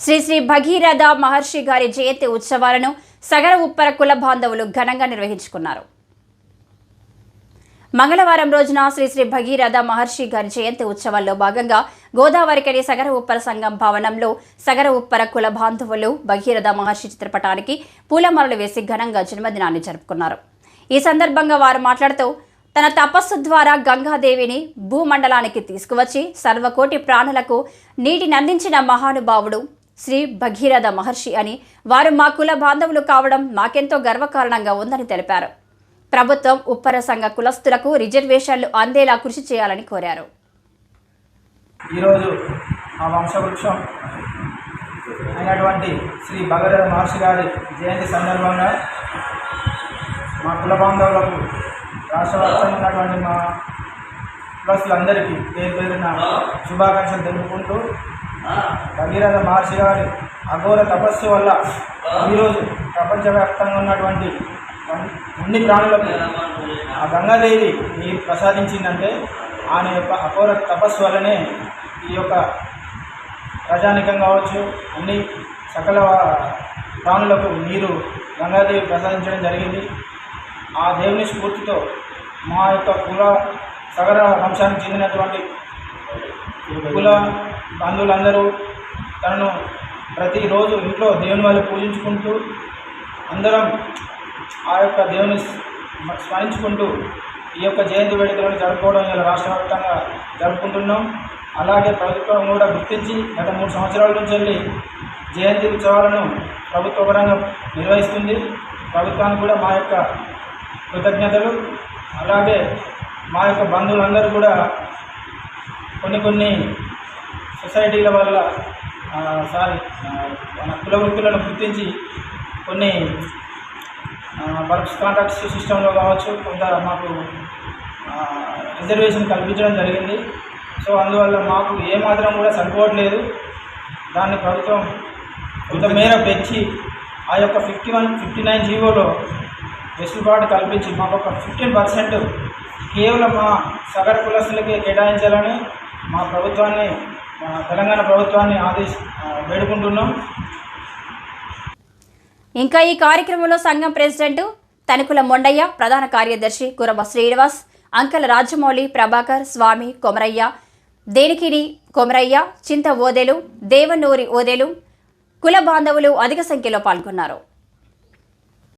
శ్రీ శ్రీ భగీరథ మహర్షి గారి జయంతి ఉత్సవాలను సగర ఉప్పర కుల బాంధవులు ఘనంగా నిర్వహించుకున్నారు. మంగళవారం రోజున శ్రీ శ్రీ భగీరథ మహర్షి గారి జయంతి ఉత్సవాల్లో భాగంగా గోదావరికని సగర ఉప్పర సంఘం భవనంలో సగర ఉప్పర కుల బాంధవులు భగీరథ మహర్షి చిత్రపటానికి పూలమాలలు వేసి ఘనంగా జన్మదినాన్ని జరుపుకున్నారు. ఈ సందర్భంగా వారు మాట్లాడుతూ తన తపస్సు ద్వారా గంగాదేవిని భూమండలానికి తీసుకువచ్చి సర్వకోటి ప్రాణులకు నీటిని అందించిన మహానుభావుడు శ్రీ భగీరథ మహర్షి అని వారు మా కుల బాంధవులు కావడం మాకెంతో గర్వకారణంగా ఉందని తెలిపారు. ప్రభుత్వం ఉప్పర సంఘ కులస్తులకు రిజర్వేషన్లు అందేలా కృషి చేయాలని కోరారు. ఈరోజు మా వంశవృక్షం అయినటువంటి శ్రీ భగరథ మహర్షి గారి జయంతి సందర్భంగా మా కుల బాంధవులకు రాష్ట్ర వ్యాప్తంగా ఉన్నటువంటి మా కులస్తులందరికీ పేరు పేరున శుభాకాంక్షలు తెలుపుకుంటూ భగీరథ మహర్షి గారి అఘోర తపస్సు వల్ల ఈరోజు ప్రపంచవ్యాప్తంగా ఉన్నటువంటి అన్ని ప్రాణులకు ఆ గంగాదేవి నీరు ప్రసాదించిందంటే ఆయన యొక్క అఘోర తపస్సు వల్లనే ఈ యొక్క ప్రజానికం కావచ్చు అన్ని సకల ప్రాణులకు నీరు గంగాదేవి ప్రసాదించడం జరిగింది. ఆ దేవుని స్ఫూర్తితో మా యొక్క కుల సగర వంశానికి చెందినటువంటి కుల బంధువులందరూ తనను ప్రతిరోజు ఇంట్లో దేవుని వాళ్ళు పూజించుకుంటూ అందరం ఆ యొక్క దేవుని స్మరించుకుంటూ ఈ యొక్క జయంతి వేడుకలను జరుపుకోవడం ఇలా రాష్ట్ర వ్యాప్తంగా జరుపుకుంటున్నాం. అలాగే ప్రభుత్వం కూడా గుర్తించి గత మూడు సంవత్సరాల నుంచి వెళ్ళి జయంతి ఉత్సవాలను ప్రభుత్వ పరంగా నిర్వహిస్తుంది. ప్రభుత్వానికి కూడా మా యొక్క కృతజ్ఞతలు. అలాగే మా యొక్క బంధువులందరూ కూడా కొన్ని కొన్ని సొసైటీల వల్ల సారీ మన కుల వృత్తులను గుర్తించి కొన్ని వర్క్స్ కాంట్రాక్ట్స్ సిస్టంలో కావచ్చు కొంత మాకు రిజర్వేషన్ కల్పించడం జరిగింది. సో అందువల్ల మాకు ఏమాత్రం కూడా సరిపోవట్లేదు దాన్ని ప్రభుత్వం కొంత మేర పెంచి ఆ యొక్క ఫిఫ్టీ వన్ ఫిఫ్టీ నైన్ జీవోలో వెసులుబాటు కల్పించి మాకు ఒక ఫిఫ్టీన్ పర్సెంట్ కేవలం మా సగర్ కులస్తులకే కేటాయించాలని మా ప్రభుత్వాన్ని తెలంగాణ ప్రభుత్వాన్ని ఆదేశ వేడుకుంటున్నాం. ఇంకా ఈ కార్యక్రమంలో సంఘం ప్రెసిడెంట్ తణుకుల మొండయ్య ప్రధాన కార్యదర్శి కురమ శ్రీనివాస్ అంకల రాజమౌళి ప్రభాకర్ స్వామి కొమరయ్య దేనికిని కొమరయ్య చింత ఓదెలు దేవనూరి ఓదెలు కుల బాంధవులు అధిక సంఖ్యలో పాల్గొన్నారు.